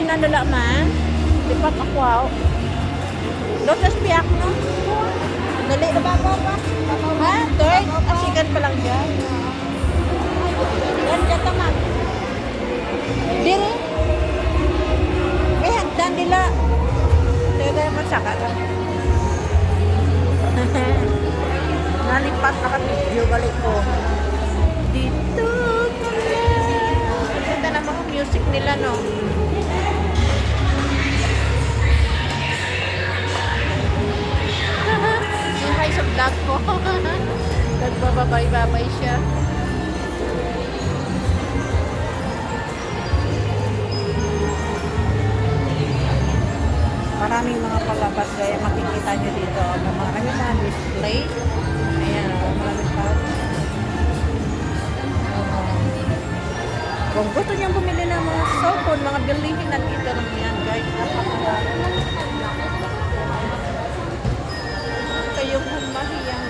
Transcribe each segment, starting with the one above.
lala man. Di pa kakwaw. Lotus piyak no? Dali. Ha? Third? Asigan pa lang dyan. Yan dyan taman. Diri. Eh, hagdan nila. Teka yung masaka. Nalipat na kami. Yung balik ko. Dito kami. Ganda na mga music nila, no? Vlog ko. Nagbababay-babay siya. Maraming mga palabas kaya makikita nyo dito. Mga may mga display. Ayan, oh, maraming pa. Kung gusto niyang bumili ng mga cellphone, mga bilihin nandito lang yan guys. Napakarami.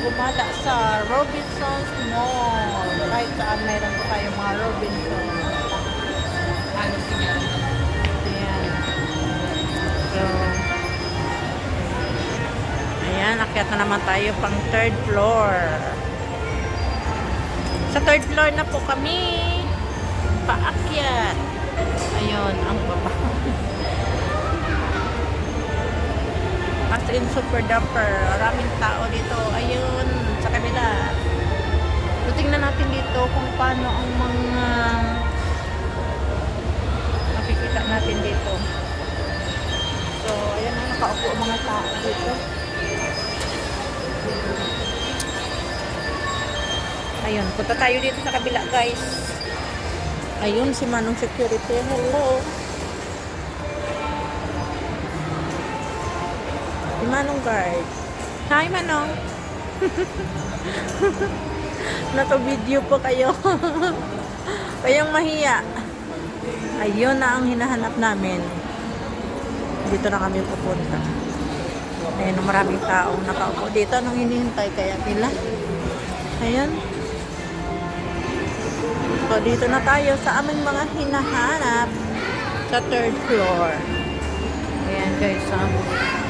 Gumala sa Robinson's Mall. Kahit saan mayroon po tayong mga Robinsons. Ayan. So, ayan, akyat na naman tayo pang third floor. Sa third floor na po kami. Paakyat. Ayun, ang baba. As in super duper. Maraming tao dito. Ayun, sa kabila. So, tingnan natin dito kung paano ang mga makikita natin dito. So, ayan na, nakaupo ang mga tao dito. Ayun, punta tayo dito sa kabila, guys. Ayun, si Manong Security. Hello. Si Manong Guard. Hi, Manong. Naka-video po kayo. Kayong mahiya. Ayun na ang hinahanap namin. Dito na kami pupunta. Ayun, maraming taong nakaupo dito. Anong hinihintay kaya nila? Ayun. So, dito na tayo sa aming mga hinahanap sa third floor. Ayan, guys. ah. Sige,